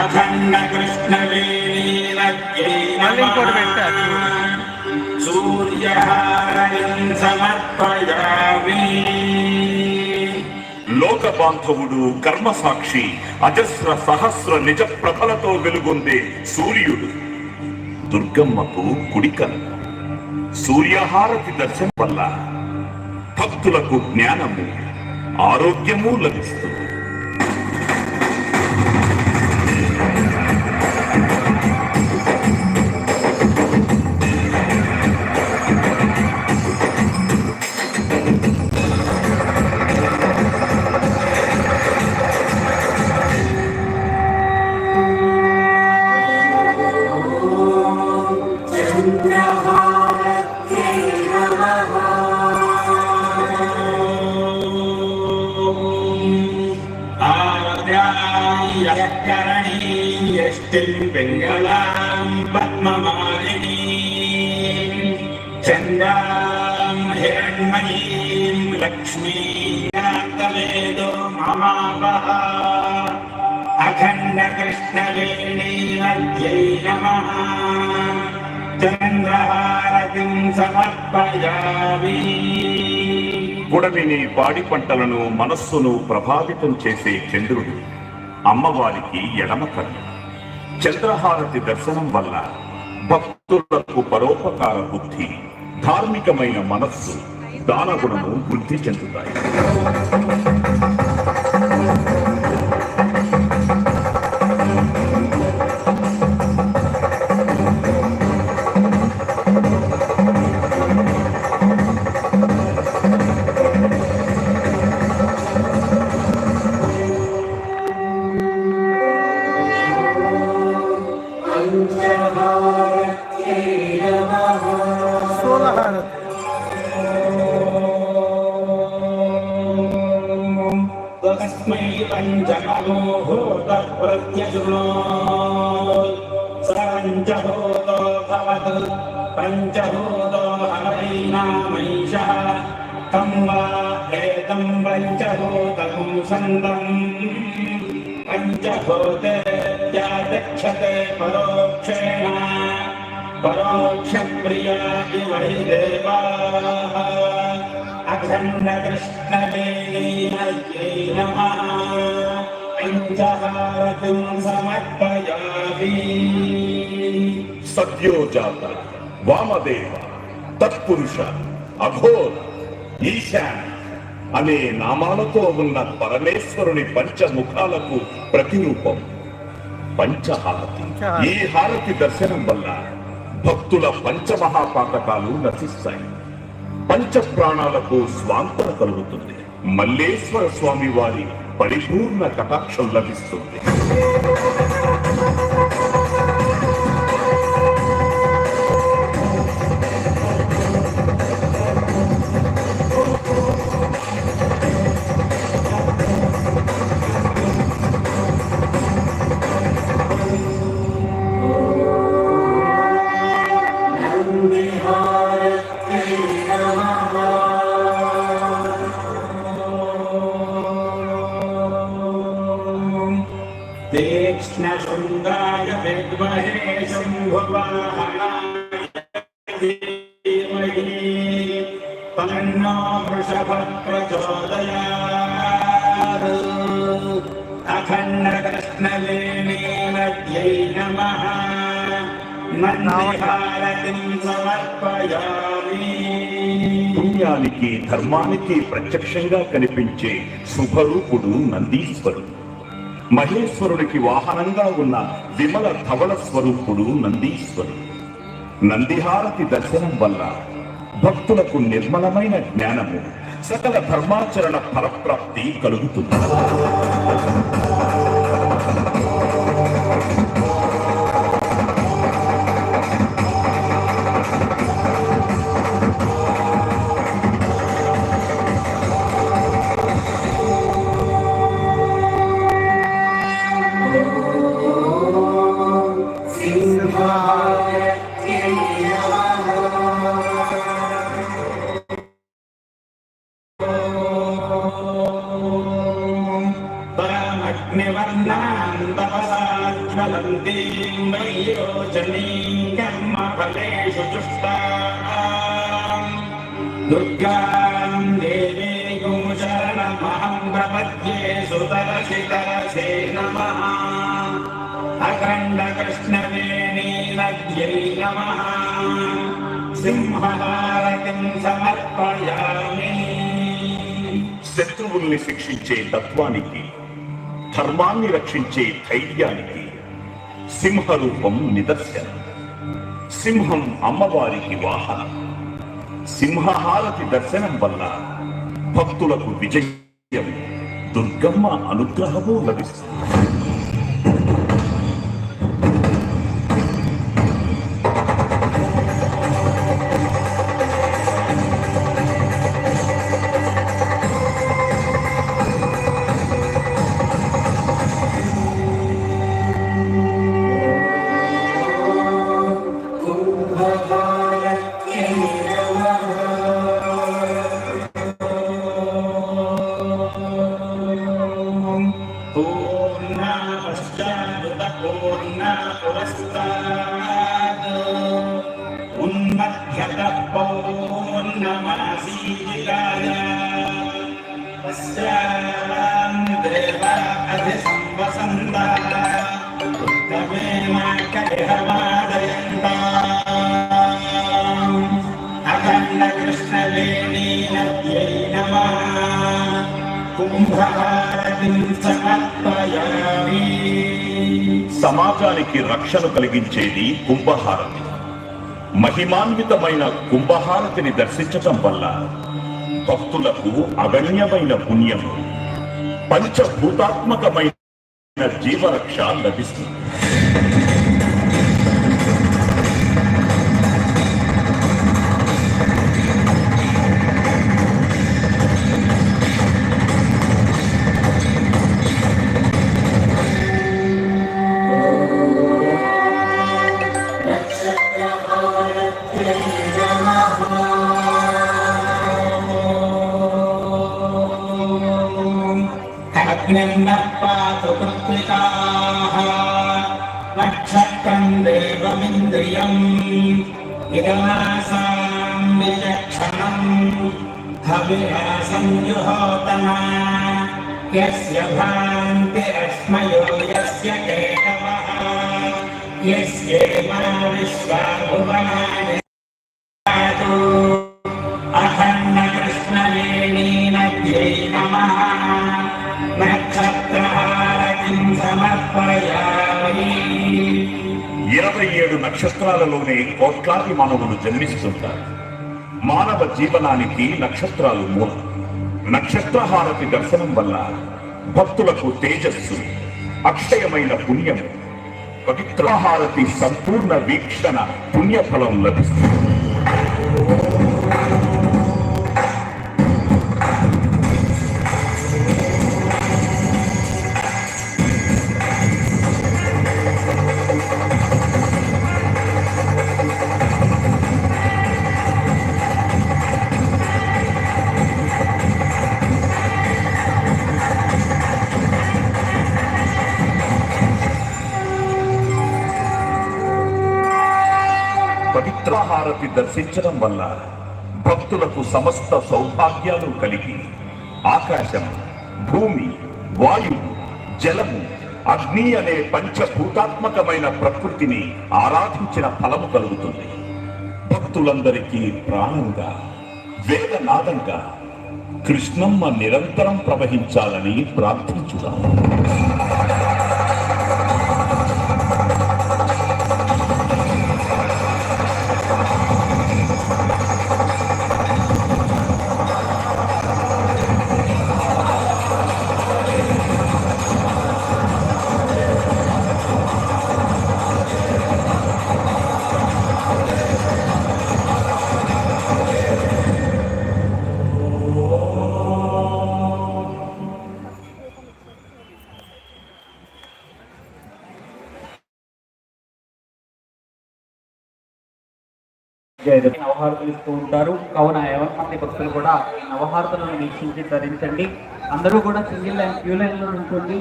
అఖండ కృష్ణ వేణీనద్యై ఇంకోటి సూర్యహారం సమర్పయామి లోక బాంధవుడు కర్మసాక్షి అజస్ర సహస్ర నిజ ప్రభలతో వెలుగొందే సూర్యుడు. దుర్గమ్మకు కుడికల సూర్యహారతి దర్శనం వల్ల భక్తులకు జ్ఞానము ఆరోగ్యము లభిస్తుంది. திருப்பெங்களாம் பத்மமாலினி சந்தாம் ஹிரண்மயீம் லக்ஷ்மீ வேதோ மமாபா அகண்ட கிருஷ்ணவேணி மத்யை நமः చంద్రహారతిం సమర్పయామి పాడి పంటలను మనస్సును ప్రభావితం చేసే చంద్రుడు అమ్మవారికి ఎడమ కన్ను చంద్రహారతి దర్శనం వల్ల భక్తులకు పరోపకార బుద్ధి ధార్మికమైన మనస్సు దానగుణము వృద్ధి చెందుతాయి. तस्मै पञ्चमहोतः प्रत्यशृणो पञ्चभूतो भवतु पञ्चभूतो हरैनामैषः तं वा एतं पञ्चभूतं सन्तम् पञ्चभूतेत्यागच्छते परोक्षेण परोक्षप्रिया इव हि देवाः अखण्डकृष्णवेणीमध्ये नमः पञ्चहारतिं समर्पयामि సద్యోజాత వామదేవ తత్పురుష అఘోర ఈశాన్ అనే నామాలతో ఉన్న పరమేశ్వరుని పంచముఖాలకు ప్రతిరూపం పంచహారతి ఈ హారతి దర్శనం వల్ల భక్తుల పంచమహాపాతకాలు నశిస్తాయి పంచ ప్రాణాలకు స్వాంతన కలుగుతుంది. మల్లేశ్వర స్వామి వారి పరిపూర్ణ కటాక్షం లభిస్తుంది. तीक्ष्णशृङ्गाय विद्महे शम्भुवाहनाय धीमहि तन्नो वृषभः प्रचोदयात् अखण्डकृष्णवेणीमध्यै नमः मन्दिहारतिं समर्पयामि పుణ్యానికి ధర్మానికి ప్రత్యక్షంగా కనిపించే శుభరూపుడు నందీశ్వరుడు మహేశ్వరుడికి వాహనంగా ఉన్న విమల ధవళ స్వరూపుడు నందీశ్వరుడు. నందిహారతి దర్శనం వల్ల భక్తులకు నిర్మలమైన జ్ఞానము సకల ధర్మాచరణ ఫలప్రాప్తి కలుగుతుంది. अग्निवर्णान् तपसाज्वलन्तीं वैरोचनीं कर्मफलेषु जुष्टाम् दुर्गां देवीं शरणमहं प्रपद्ये सुतरसि तरसे नमः अखण्डकृष्णवेणी नद्यै नमः सिंहहारतिं समर्पयामि శత్రువుల్ని శిక్షించే తత్వానికి ధర్మాన్ని రక్షించే ధైర్యానికి సింహరూపం నిదర్శనం. సింహం అమ్మవారికి వాహనం. సింహహారతి దర్శనం వల్ల భక్తులకు విజయం దుర్గమ్మ అనుగ్రహము లభిస్తుంది. पूर्णा पश्चादुतपूर्णा पुरस्तात् उन्मध्यतः पौर्णमासीदिकाय तस्यां देव अधिसंवसन्तः సమాజానికి రక్షణ కలిగించేది కుంభహారతి. మహిమాన్వితమైన కుంభహారతిని దర్శించటం వల్ల భక్తులకు అగణ్యమైన పుణ్యం పంచభూతాత్మకమైన జీవరక్ష లభిస్తుంది. పాతు పత్రికాः నక్షత్రం దేవమింద్రియం ఇదమాసాం విచక్షణం హవిరాసం జుహోతమా యస్య భాంతి అస్మయో యస్య కేశవः యస్యేమా నక్షత్రాలలోనే కోట్లాది మానవులు జన్మిస్తుంటారు. మానవ జీవనానికి నక్షత్రాలు మూలం. నక్షత్రహారతి దర్శనం వల్ల భక్తులకు తేజస్సు అక్షయమైన పుణ్యం పవిత్రహారతి సంపూర్ణ వీక్షణ పుణ్యఫలం లభిస్తుంది. పవిత్రహారతి దర్శించడం వల్ల భక్తులకు సమస్త సౌభాగ్యాలు కలిగి ఆకాశం భూమి వాయువు జలము అగ్ని అనే పంచభూతాత్మకమైన ప్రకృతిని ఆరాధించిన ఫలము కలుగుతుంది. భక్తులందరికీ ప్రాణంగా వేదనాదంగా కృష్ణమ్మ నిరంతరం ప్రవహించాలని ప్రార్థించుదాం. నవహారతులు ఇస్తూ ఉంటారు. కావున ఎవరి మంది భక్తులు కూడా నవహారతులను వీక్షించి ధరించండి. అందరూ కూడా సింగిల్ లైన్ క్యూ లైన్లో ఉంటుంది